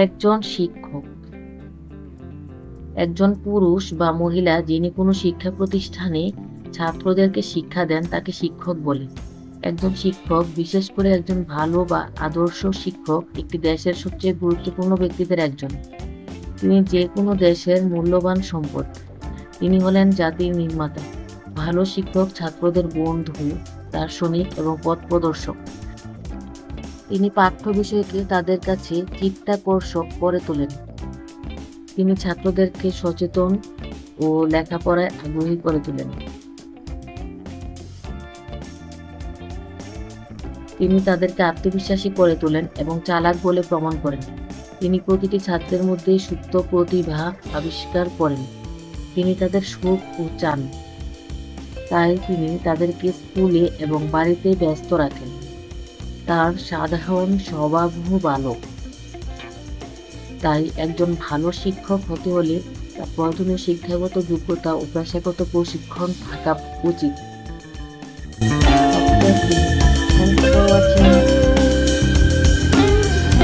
একজন শিক্ষক। একজন পুরুষ বা মহিলা যিনি কোনো শিক্ষা প্রতিষ্ঠানে ছাত্রদেরকে শিক্ষা দেন, তাকে শিক্ষক বলে। একজন শিক্ষক, বিশেষ করে একজন ভালো বা আদর্শ শিক্ষক, একটি দেশের সবচেয়ে গুরুত্বপূর্ণ ব্যক্তিদের একজন। তিনি যে কোনো দেশের মূল্যবান সম্পদ। তিনি হলেন জাতির নির্মাতা। ভালো শিক্ষক ছাত্রদের বন্ধু, দার্শনিক এবং পথ প্রদর্শক। তিনি পাঠ্য বিষয়কে তাদের কাছে চিত্তাকর্ষক করে তোলেন। তিনি ছাত্রদেরকে সচেতন ও লেখাপড়ায় আগ্রহী করে তোলেন। তিনি তাদেরকে আত্মবিশ্বাসী করে তোলেন এবং চালাক বলে প্রমাণ করেন। তিনি প্রতিটি ছাত্রের মধ্যে সুপ্ত প্রতিভা আবিষ্কার করেন। তিনি তাদের সুখ ও চান। তাই তিনি তাদেরকে স্কুলে এবং বাড়িতে ব্যস্ত রাখেন। তার সাধারণ স্বভাব ভালো তাই একজন ভালো শিক্ষক হতে হলে তার প্রথমে শিক্ষাগত যোগ্যতা ও পেশাগত প্রশিক্ষণ থাকা উচিত.